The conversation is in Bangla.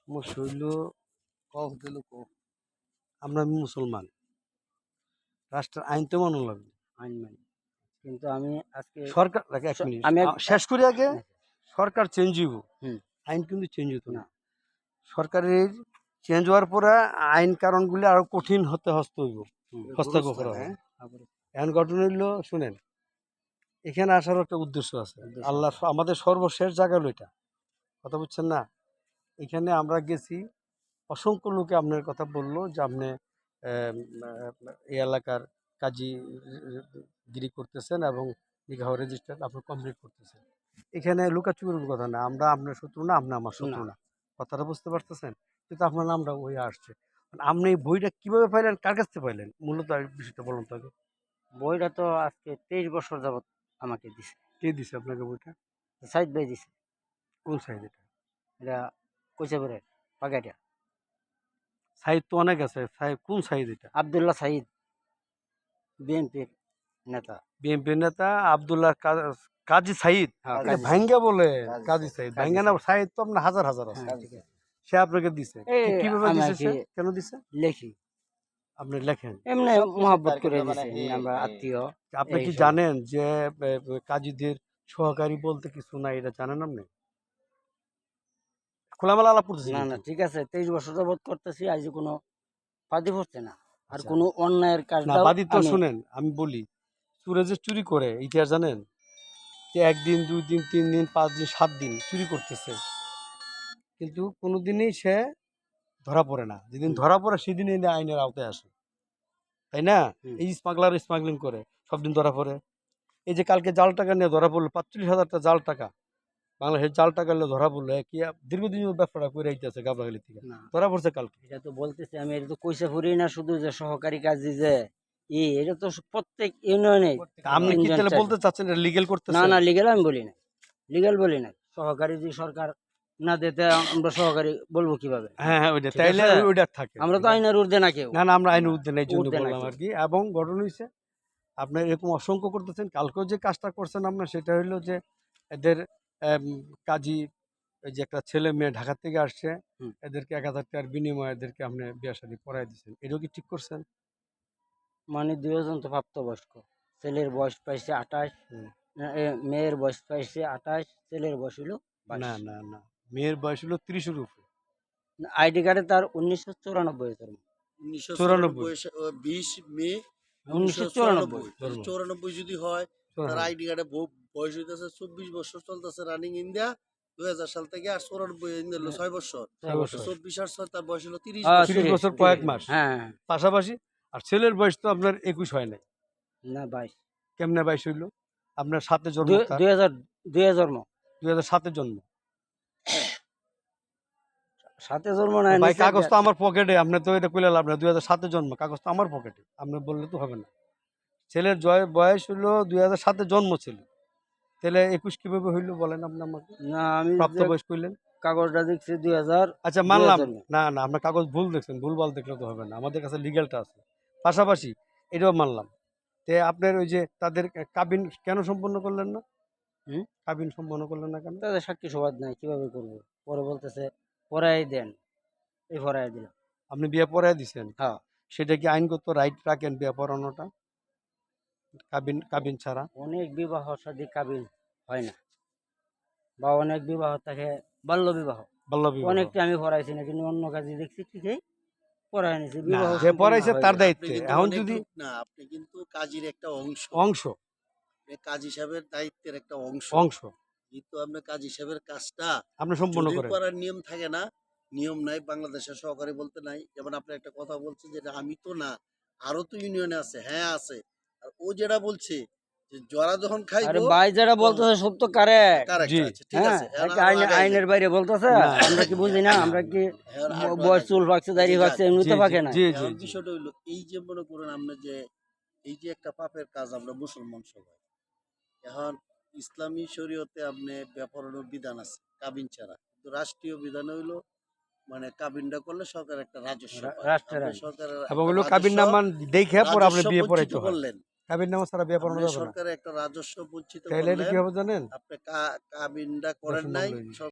সমস্যা হইল কফ দিল কফ। আমরা মুসলমান। রাষ্ট্রের আইন তো মানো লাগবে। আইন মানি। কিন্তু আমি আজকে সরকার দেখে এক মিনিট। আমি শেষ করি আগে। সরকার চেঞ্জ হইব। হুম। আইন কিন্তু চেঞ্জ হতো না। সরকারের চেঞ্জ হওয়ার পরে আইন কারণগুলি আরও কঠিন হতে হস্ত হইব। হস্তক্ষেপ করা হবে। এখন ঘটনা হইল শুনেন। এখানে আসার একটা উদ্দেশ্য আছে। আল্লাহ আমাদের সর্বশেষ জায়গা হলো এটা। কথা বুঝছেন না? এখানে আমরা গেছি অসংখ্য লোকে আপনার কথা বলল যে আপনি এই এলাকার কাজী গিরি করতেছেন এবং নিগাহ রেজিস্টার আপনি কমপ্লিট করতেছেন। এখানে লুকাচুরির কথা না আমরা আপনার শত্রু না আপনি আমার শত্রু না। কথাটা বুঝতে পারতেছেন? কিন্তু আপনার নামটা ওই আসছে। আপনি এই বইটা কীভাবে পাইলেন কার কাছ থেকে পাইলেন? মূলত বিষয়টা বলুন তো আগে। বইটা তো আজকে তেইশ বছর যাবত আমাকে দিছে। কে দিছে আপনাকে বইটা? সাইদ ভাই দিছে। কোন সাইজ এটা? এটা কইছে পরে পাগাটিয়া সাইজ তো অনেক আছে। সাইজ কোন সাইজ এটা? আবদুল্লাহ সাইদ বিএনপির নেতা। বিএনপি নেতা আবদুল্লাহ কাজী সাইদ। হ্যাঁ, ভাঙ্গা বলে কাজী সাইদ। সাইদ। ভাঙ্গা না সাইদ। তো আপনার হাজার হাজার আছে। হ্যাঁ। সে আপনাকে দিছে। কীভাবে দিছে কেন দিছে? লেখি। আপনি লেখেন। এমনি মহাব্বত করে দিছে এমনি আমরা আত্মীয় আপনি কি জানেন যে কাজীদের সহকারী বলতে কিছু নাই এটা জানেন আপনি? খোলামেলা আলাপ করতেছি না না ঠিক আছে তেইশ বছর যাবত করতেছি আজ কোনো বাদি পড়ছে না। আর আচ্ছা। কোনো অন্যায়ের কাজ না বাদী তো শুনেন আমি বলি চুরে যে চুরি করে ইতিহাস জানেন? যে একদিন দুই দিন তিন দিন পাঁচ দিন সাত দিন চুরি করতেছে। কিন্তু কোনোদিনই সে ধরা পড়ে না। যেদিন ধরা পড়ে সেদিন না আইনের আওতায় আসে। তাই না? এই স্মাগলার স্মাগলিং করে সব দিন ধরা পড়ে। এই যে কালকে জাল টাকা নিয়ে ধরা পড়ল পাঁচচল্লিশ হাজারটা জাল টাকা। বাংলাদেশের জাল টাকা নিয়ে ধরা পড়ল কি দীর্ঘদিন ব্যবসাটা করে আইতেছে গাবলাখালি থেকে। ধরা পড়ছে কালকে। এটা তো বলতেছি আমি এটা তো কইসা ফুরি না শুধু যে সহকারী কাজী যে ই এটা তো প্রত্যেক ইউনিয়নে আপনি কি তাহলে বলতে চাচ্ছেন লিগেল করতে না না লিগেল আমি বলি না লিগেল বলি না সহকারী যে সরকার না দিতে আমরা সহকারী বলব কীভাবে? হ্যাঁ হ্যাঁ ওইটা তাইলে? ওইটা থাকে। আমরা তো আইনের ঊর্ধ্বে না কেউ। না না আমরা আইন উদ্যান এই জন্য বললাম আর কি এবং ঘটনা হয়েছে আপনার এরকম অসংখ্য করতেছেন কালকেও যে কাজটা করছেন আপনার সেটা হলো যে এদের কাজী যে একটা ছেলে মেয়ে ঢাকা থেকে আসছে। এদেরকে এক হাজার টাকার বিনিময়ে এদেরকে আপনি বিয়ে শাদী পড়াই দিচ্ছেন এটাও কি ঠিক করছেন? মানে দুজন তো প্রাপ্তবয়স্ক। ছেলের বয়স পাইছে আঠাশ। মেয়ের বয়স পাইছে আঠাশ ছেলের বয়স হলো না না না। মেয়ের বয়স হলো ত্রিশের উপরে। আইডি কার্ডে তার উনিশশো চুরানব্বই জন্ম উনিশশো বিশ মে উনিশশো উনিশশো চুরানব্বই। চুরানব্বই। যদি হয় তার আইডি কার্ডে বয়স হইতেছে চব্বিশ বছর চলতেছে রানিং ইন্ডিয়া দুই হাজার সাল থেকে আর চুরানব্বই হলো ছয় বছর। চব্বিশ আর ছয় তার বয়স হলো তিরিশ হ্যাঁ, বছর। তিরিশ তিরিশ, বছর কয়েক মাস। হ্যাঁ পাশাপাশি আর ছেলের বয়স তো আপনার একুশ হয় নাই। না বাইশ। কেমনে বাইশ হইল? আপনার সাথে জন্ম দুই- দুই হাজার দুই হাজার জন্ম। দুই হাজার সাতে জন্ম। সাথে জন্ম না ভাই কাগজ তো আমার পকেটে আপনি তো এটা কইলে লাভ না দুই হাজার সাতে জন্ম কাগজ তো আমার পকেটে আপনি বললে তো হবে না। ছেলের জয় বয়স হলো দুই হাজার সাতে জন্ম ছিল। তাহলে একুশ কীভাবে হইল বলেন আপনি আমাকে? না আমি প্রাপ্ত যে বয়স কইলেন? কাগজটা দেখছি দুই হাজার আচ্ছা মানলাম। না না আপনার কাগজ ভুল দেখছেন। ভুল ভালো দেখলে তো হবে না। আমাদের কাছে লিগ্যালটা আছে। পাশাপাশি এটাও মানলাম। তে আপনার ওই যে তাদের কাবিন কেন সম্পন্ন করলেন না? কাবিন সম্পন্ন করলেন না কেন? তাদের সাক্ষী সবাদ নাই কীভাবে করব? পরে বলতেছে পড়াই দেন এই পড়াই দিলাম। আপনি বিয়ে পড়ায় দিছেন? হ্যাঁ। সেটা কি আইনগত রাইট রাখেন বিয়ে পড়ানোটা কাবিন কাবিন ছাড়া? অনেক বিবাহ শাদী কাবিল হয় না। বা অনেক বিবাহ থাকে বাল্য বিবাহ। বাল্য বিবাহ। অনেকটা আমি পড়াইছি না কিন্তু অন্য কাজে দেখছি ঠিকই পড়াই নিছি বিবাহ যে পড়াইছে তার। দায়িত্বে। এখন যদি না আপনি কিন্তু কাজীর একটা অংশ। অংশ। কাজী সাহেবের দায়িত্বের একটা অংশ। অংশ। আপনার কাজী সাহেবের কাজটা আপনি সম্পন্ন যদিও করেন। করার নিয়ম থাকে না নিয়ম নাই বাংলাদেশের সহকারী বলতে নাই। যেমন আপনি একটা কথা বলছেন যে আমি তো না আরও তো ইউনিয়নে আছে। হ্যাঁ আছে। আর ও যেটা বলছে জরা যখন আরে ভাই যেটা বলতেছে সত্য কারে correct জি। আছে, ঠিক হ্যাঁ আছে আইনের বাইরে বলতেছে আমরা কি বুঝি না আমরা কি বয়স চুল ফাঁকছে দাড়ি ফাঁকছে এমনিতে ফাঁকে না। বিষয়টা হইল এই যে মনে করেন আমরা যে এই যে একটা পাপের কাজ আমরা মুসলমান সবাই। এখন ইসলামী শরীয়তে আপনি ব্যাপারের বিধান আছে কাবিন ছাড়া। কিন্তু রাষ্ট্রীয় বিধান হইল মানে কাবিনটা করলে সরকার একটা রাজস্ব। সরকারের এবং হলো কাবিন দেখে পরে আপনি বিয়ে পড়াইতে করলেন। কাবির নামা ছাড়া বিয়ে পড়ানো যাবে না। একটা রাজস্ব বঞ্চিত তাহলে কি করলেন হবে জানেন? আপনি কাবিনটা করেন নাই।